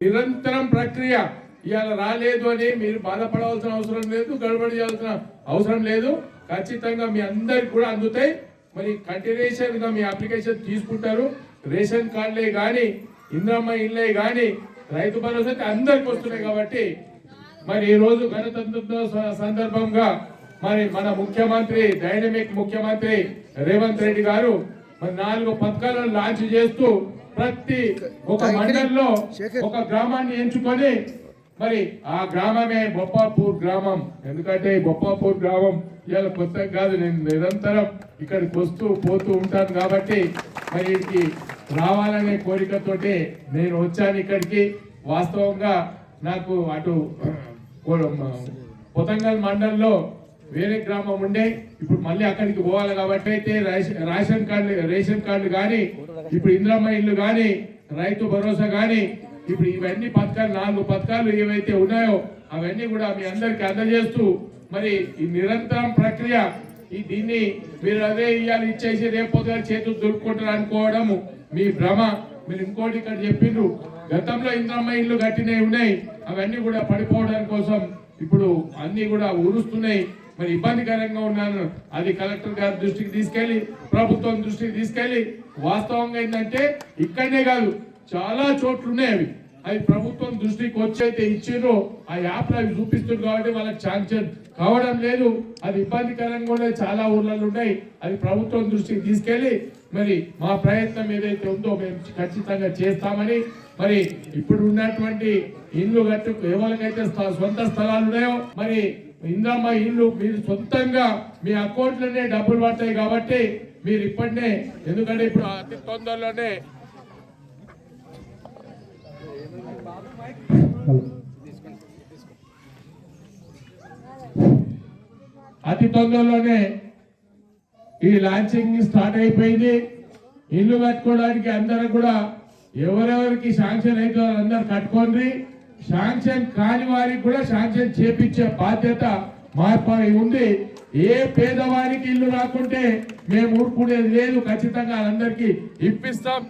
నిరంతరం ప్రక్రియ. ఇవాళ రాలేదు అని మీరు బాధపడవలసిన అవసరం లేదు గడబడి చేయాల్సిన అవసరం లేదు. ఖచ్చితంగా మీ అందరికి కూడా అందుతాయి. మరి కంటిన్యూషన్గా మీ అప్లికేషన్ తీసుకుంటారు. రేషన్ కార్డులే కానీ ఇంద్రమ్మ ఇళ్ళే కానీ రైతు భరోసా అయితే అందరికి వస్తున్నాయి కాబట్టి మరి ఈ రోజు గణతంత్ర సందర్భంగా మరి మన ముఖ్యమంత్రి డైనమిక్ ముఖ్యమంత్రి రేవంత్ రెడ్డి గారు మరి నాలుగు పథకాలను లాంచ్ చేస్తూ ప్రతి ఒక మండలంలో ఒక గ్రామాన్ని ఎంచుకొని మరి ఆ గ్రామమే బొప్పాపూర్ గ్రామం. ఎందుకంటే ఈ బొప్పాపూర్ గ్రామం ఇవాళ కొత్తగా కాదు నేను నిరంతరం ఇక్కడికి వస్తూ పోతూ ఉంటాను కాబట్టి మరి రావాలనే కోరికతోటి నేను వచ్చాను ఇక్కడికి. వాస్తవంగా నాకు అటు పొతంగల్ మండలంలో వేరే గ్రామం ఉండే ఇప్పుడు మళ్ళీ అక్కడికి పోవాలి కాబట్టి అయితే రేషన్- కార్డు రేషన్ కార్డు కానీ ఇప్పుడు ఇంద్రమ్మ ఇల్లు కానీ రైతు భరోసా కానీ ఇప్పుడు ఇవన్నీ పథకాలు నాలుగు పథకాలు ఏవైతే ఉన్నాయో అవన్నీ కూడా మీ అందరికి అందజేస్తూ మరి ఈ నిరంతరం ప్రక్రియ ఈ దీన్ని మీరు అదే ఇవ్వాలి ఇచ్చేసి రేపు చేతులు దొరుకుంటారు అనుకోవడము మీ భ్రమ. మీరు ఇంకోటి ఇక్కడ చెప్పిండ్రు గతంలో ఇంద్రమ్మ ఇల్లు కట్టినవి ఉన్నాయి అవన్నీ కూడా పడిపోవడం కోసం ఇప్పుడు అన్ని కూడా ఊరుస్తున్నాయి. మరి ఇబ్బందికరంగా ఉన్నాను. అది కలెక్టర్ గారి దృష్టికి తీసుకెళ్ళి ప్రభుత్వం దృష్టికి తీసుకెళ్ళి వాస్తవంగా ఏంటంటే ఇక్కడనే కాదు చాలా చోట్లు ఉన్నాయి అవి. అవి ప్రభుత్వం దృష్టికి వచ్చైతే ఇచ్చిర్రో ఆ యాప్ అవి చూపిస్తుంది కాబట్టి వాళ్ళకి శాంక్షన్ కావడం లేదు. అది ఇబ్బందికరంగా ఉన్నాయి చాలా ఊర్లలో ఉన్నాయి. అది ప్రభుత్వం దృష్టికి తీసుకెళ్ళి మరి మా ప్రయత్నం ఏదైతే ఉందో మేము ఖచ్చితంగా చేస్తామని మరి ఇప్పుడు ఉన్నటువంటి ఇల్లు కట్టు ఎవరికైతే స్థ- సొంత స్థలాలు ఉన్నాయో మరి ఇంద్రమ్మ ఇల్లు మీరు సొంతంగా మీ అకౌంట్లోనే డబ్బులు పడతాయి కాబట్టి మీరు ఇప్పటినే ఎందుకంటే ఇప్పుడు అతి తొందరలోనే. అతి తొందరలోనే ఈ లాంచింగ్ స్టార్ట్ అయిపోయింది. ఇల్లు కట్టుకోవడానికి అందరూ కూడా ఎవరెవరికి శాంక్షన్ అయితే అందరు కట్టుకోండి. శాంక్షన్ కాని వారికి కూడా శాంక్షన్ చేపించే బాధ్యత మాపై ఉంది. ఏ పేదవారికి ఇల్లు రాకుంటే మేము ఊరుకునేది లేదు. ఖచ్చితంగా అందరికీ ఇప్పిస్తాం.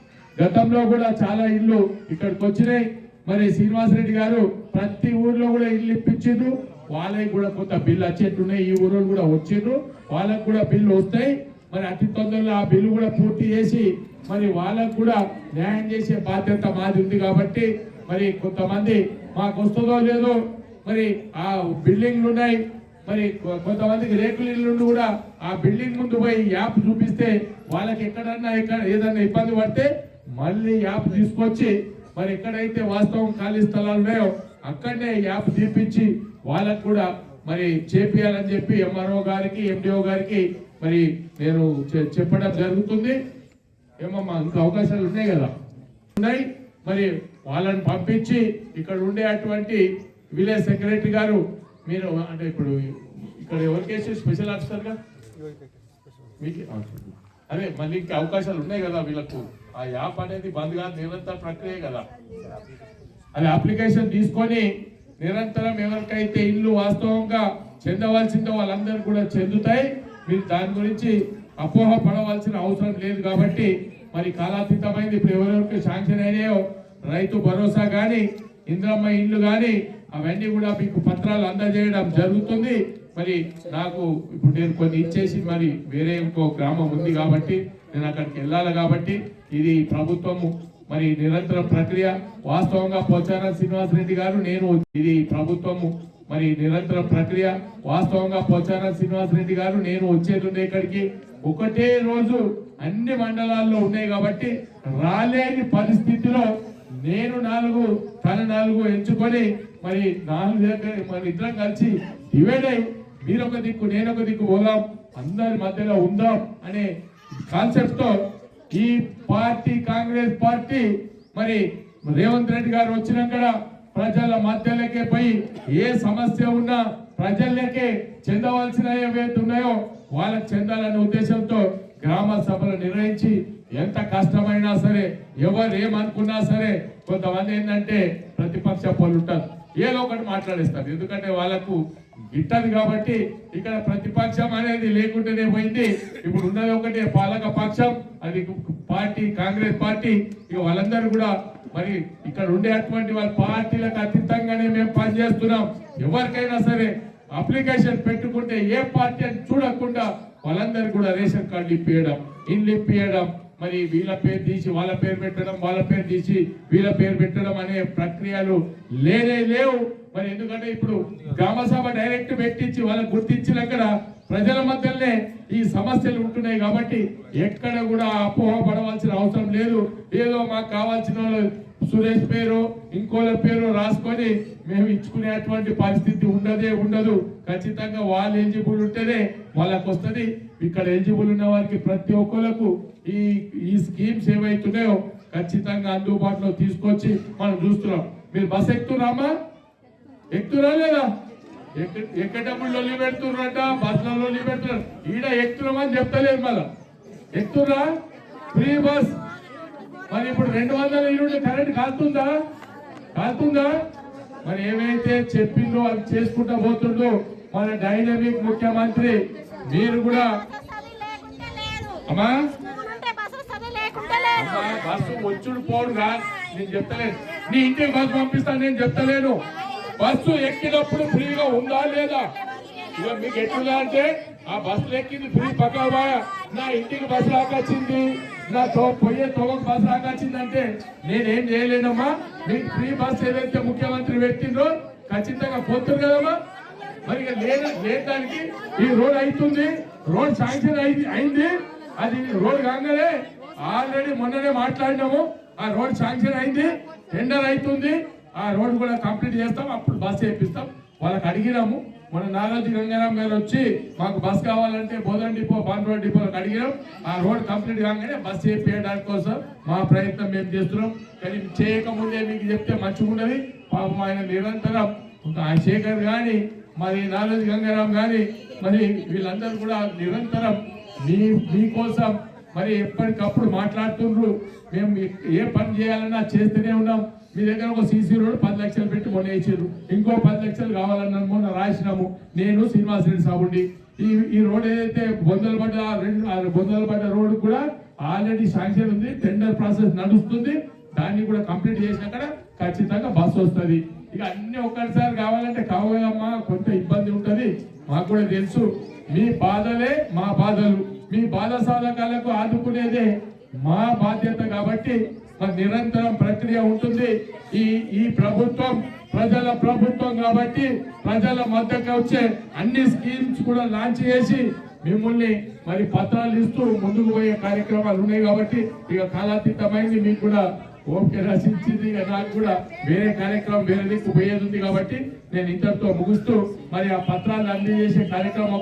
గతంలో కూడా చాలా ఇల్లు ఇక్కడికి వచ్చినాయి. మరి శ్రీనివాసరెడ్డి గారు ప్రతి ఊర్లో కూడా ఇల్లు ఇప్పించిండ్రు. వాళ్ళకి కూడా కొంత బిల్లు వచ్చేట్టున్నాయి. ఈ ఊరు కూడా వచ్చిండ్రు. వాళ్ళకు కూడా బిల్లు వస్తాయి. మరి అతి తొందరలో ఆ బిల్లు కూడా పూర్తి చేసి మరి వాళ్ళకు కూడా న్యాయం చేసే బాధ్యత మాది ఉంది కాబట్టి మరి కొంతమంది మాకు వస్తుందో లేదో మరి ఆ బిల్డింగ్లు ఉన్నాయి. మరి కొ- కొంతమందికి రేకుల ఇల్లు కూడా ఆ బిల్డింగ్ ముందు పోయి యాప్ చూపిస్తే వాళ్ళకి ఎక్కడన్నా ఎక్కడ ఏదన్నా ఇబ్బంది పడితే మళ్ళీ యాప్ తీసుకొచ్చి మరి ఎక్కడైతే వాస్తవం ఖాళీ స్థలాలు ఉన్నాయో అక్కడనే యాప్ తీపించి వాళ్ళకు కూడా మరి చేపియాలని చెప్పి ఎంఆర్ఓ గారికి ఎండిఓ గారికి మరి నేను చెప్పడం జరుగుతుంది. ఏమమ్మా ఇంకా అవకాశాలు ఉన్నాయి కదా? ఉన్నాయి. మరి వాళ్ళని పంపించి ఇక్కడ ఉండే అటువంటి విలేజ్ సెక్రటరీ గారు మీరు అంటే ఇప్పుడు ఇక్కడ ఎవరికేసి స్పెషల్ ఆఫీసర్గా మీకు? అదే మళ్ళీ ఇంకా అవకాశాలు ఉన్నాయి కదా వీళ్ళకు. ఆ యాప్ అనేది బంద్ కాదు నిరంతర ప్రక్రియ కదా. అది అప్లికేషన్ తీసుకొని నిరంతరం ఎవరికైతే ఇల్లు వాస్తవంగా చెందవలసిందో వాళ్ళందరూ కూడా చెందుతాయి. మీరు దాని గురించి అపోహ పడవలసిన అవసరం లేదు కాబట్టి మరి కాలాతీతమైంది. ఇప్పుడు ఎవరెవరికి శాంక్షన్ అయినాయో రైతు భరోసా కానీ ఇంద్రమ్మ ఇల్లు కానీ అవన్నీ కూడా మీకు పత్రాలు అందజేయడం జరుగుతుంది. మరి నాకు ఇప్పుడు నేను కొన్ని ఇచ్చేసి మరి వేరే ఇంకో గ్రామం ఉంది కాబట్టి నేను అక్కడికి వెళ్ళాలి కాబట్టి ఇది ప్రభుత్వము. మరి నిరంతర ప్రక్రియ. వాస్తవంగా పోచారం శ్రీనివాస్ రెడ్డి గారు నేను ఇది ప్రభుత్వము. మరి నిరంతర ప్రక్రియ. వాస్తవంగా పోచారం శ్రీనివాస్ రెడ్డి గారు నేను వచ్చేది ఇక్కడికి. ఒకటే రోజు అన్ని మండలాల్లో ఉన్నాయి కాబట్టి రాలేని పరిస్థితిలో నేను నాలుగు తన నాలుగు ఎంచుకొని మరి నాలుగు దగ్గర మరి ఇద్దరం కలిసి డివైడ్ అయి మీరొక దిక్కు నేను ఒక దిక్కు పోదాం అందరి మధ్యలో ఉందాం అనే కాన్సెప్ట్తో ఈ పార్టీ కాంగ్రెస్ పార్టీ మరి రేవంత్ రెడ్డి గారు వచ్చినాక ప్రజల మధ్యలోకే పోయి ఏ సమస్య ఉన్నా ప్రజలకే చెందవలసిన ఏవైతే ఉన్నాయో వాళ్ళకి చెందాలనే ఉద్దేశంతో గ్రామ సభలు నిర్వహించి ఎంత కష్టమైనా సరే ఎవరు ఏమనుకున్నా సరే కొంతమంది ఏంటంటే ప్రతిపక్ష వాళ్ళు ఉంటారు. ఏదో ఒకటి మాట్లాడేస్తారు. ఎందుకంటే వాళ్ళకు గిట్టదు కాబట్టి ఇక్కడ ప్రతిపక్షం అనేది లేకుంటేనే పోయింది. ఇప్పుడు ఉన్నది ఒకటే పాలక పక్షం అది పార్టీ కాంగ్రెస్ పార్టీ. ఇక వాళ్ళందరూ కూడా మరి ఇక్కడ ఉండేటువంటి వాళ్ళ పార్టీలకు అతీతంగానే మేము పనిచేస్తున్నాం. ఎవరికైనా సరే అప్లికేషన్ పెట్టుకుంటే ఏ పార్టీ అని చూడకుండా వాళ్ళందరూ కూడా రేషన్ కార్డు ఇప్పియడం ఇల్లు ఇప్పియడం మరి వీళ్ళ పేరు తీసి వాళ్ళ పేరు పెట్టడం వాళ్ళ పేరు తీసి వీళ్ళ పేరు పెట్టడం అనే ప్రక్రియలు లేనే లేవు. మరి ఎందుకంటే ఇప్పుడు గ్రామ సభ డైరెక్ట్ పెట్టించి వాళ్ళకి గుర్తించిన అక్కడ ప్రజల మధ్యలోనే ఈ సమస్యలు ఉంటున్నాయి కాబట్టి ఎక్కడ కూడా అపోహ పడవలసిన అవసరం లేదు. ఏదో మాకు కావాల్సిన వాళ్ళు సురేష్ పేరు ఇంకోళ్ళ పేరు రాసుకొని మేము ఇచ్చుకునేటువంటి పరిస్థితి ఉండదే ఉండదు. ఖచ్చితంగా వాళ్ళు ఎలిజిబుల్ ఉంటేనే వాళ్ళకు వస్తుంది ఇక్కడ ఎలిజిబుల్ ఉన్న వారికి ప్రతి ఒక్కరికి ఈ ఈ స్కీమ్స్ ఏవైతున్నాయో ఖచ్చితంగా అందుబాటులో తీసుకొచ్చి మనం చూస్తున్నాం. మీరు బస్ ఎక్కుతున్నామా ఎక్కుతురా లేదా? ఎక్క- లొల్లి పెడుతున్నారట బస్సులో లొల్లి పెడుతున్నారు ఈడ ఎక్కుతున్నామని చెప్తలేదు మళ్ళా. ఎక్కుతురా ఫ్రీ బస్. మరి ఇప్పుడు రెండు వందల యూనిట్ కరెంట్ కాలుతుందా? కాలుతుందా? మరి ఏమైతే చెప్పిందో అవి చేసుకుంటా పోతుండో మన డైనమిక్ ముఖ్యమంత్రి మీరు కూడా అమ్మా? బస్సు వచ్చుడు పోడు రా నేను చెప్తలేను. నీ ఇంటికి బస్సు పంపిస్తాను నేను చెప్తలేను. బస్సు ఎక్కినప్పుడు ఫ్రీగా ఉందా లేదా? ఇక మీకు ఎట్లుందా అంటే ఆ బస్సులు ఎక్కింది ఫ్రీ పక్కవా నా ఇంటికి బస్సు రాకొచ్చింది. నా తో పోయే తోగకు బస్సు రాకొచ్చింది అంటే నేనేం చేయలేనమ్మా. మీకు ఫ్రీ బస్సు ఏదైతే ముఖ్యమంత్రి పెట్టిండ్రో ఖచ్చితంగా పోతుంది కదమ్మా. మరి లేదు లేదానికి ఈ రోడ్ అవుతుంది రోడ్ శాంక్షన్ అయింది అయింది. అది రోడ్ కాగానే ఆల్రెడీ మొన్ననే మాట్లాడినాము. ఆ రోడ్ శాంక్షన్ అయింది. టెండర్ అవుతుంది. ఆ రోడ్ కూడా కంప్లీట్ చేస్తాం. అప్పుడు బస్ చేపిస్తాం వాళ్ళకి అడిగినాము. మన నారాజు గంగారాం గారు వచ్చి మాకు బస్ కావాలంటే బోధన్ డిపో బాన్ డిపోలకు అడిగినాం ఆ రోడ్ కంప్లీట్ కాగానే బస్ చేపించడానికి కోసం మా ప్రయత్నం మేము చేస్తున్నాం. కానీ చేయకముందే మీకు చెప్తే మంచిగా పాపం ఆయన నిరంతరం ఒక ఆ శేఖర్ కానీ మరి నారాజు గంగారాం కానీ మరి వీళ్ళందరూ కూడా నిరంతరం మీ మీకోసం మరి ఎప్పటికప్పుడు మాట్లాడుతుండ్రు. మేము ఏ పని చేయాలన్నా చేస్తూనే ఉన్నాం. మీ దగ్గర ఒక సీసీ రోడ్ పది లక్షలు పెట్టి మొన్న ఇచ్చారు ఇంకో పది లక్షలు కావాలన్నా మొన్న రాసినాము. నేను శ్రీనివాస్ రెడ్డి ఈ ఈ రోడ్ ఏదైతే బొందలు పడ్డ రెండు బొందలు పడ్డ రోడ్ కూడా ఆల్రెడీ శాంక్షన్ ఉంది టెండర్ ప్రాసెస్ నడుస్తుంది. దాన్ని కూడా కంప్లీట్ చేసినాక ఖచ్చితంగా బస్సు వస్తుంది. ఇక అన్ని ఒక్కసారి కావాలంటే కావాలమ్మా కొంత ఇబ్బంది ఉంటుంది. మాకు కూడా తెలుసు మీ బాధలే మా బాధలు. మీ బాధ సాధకాలకు ఆదుకునేదే మా బాధ్యత కాబట్టి నిరంతరం ప్రక్రియ ఉంటుంది. ఈ ఈ ప్రభుత్వం ప్రజల ప్రభుత్వం కాబట్టి ప్రజల మద్దతు వచ్చే అన్ని స్కీమ్స్ కూడా లాంచ్ చేసి మిమ్మల్ని మరి పత్రాలు ఇస్తూ ముందుకు పోయే కార్యక్రమాలు ఉన్నాయి కాబట్టి ఇక కాలాతీతమైంది. మీకు కూడా ఓకే రచించింది. నాకు కూడా వేరే కార్యక్రమం వేరే దిక్కు పోయేది ఉంది కాబట్టి నేను ఇంతటితో ముగుస్తూ మరి ఆ పత్రాలు అందజేసే కార్యక్రమం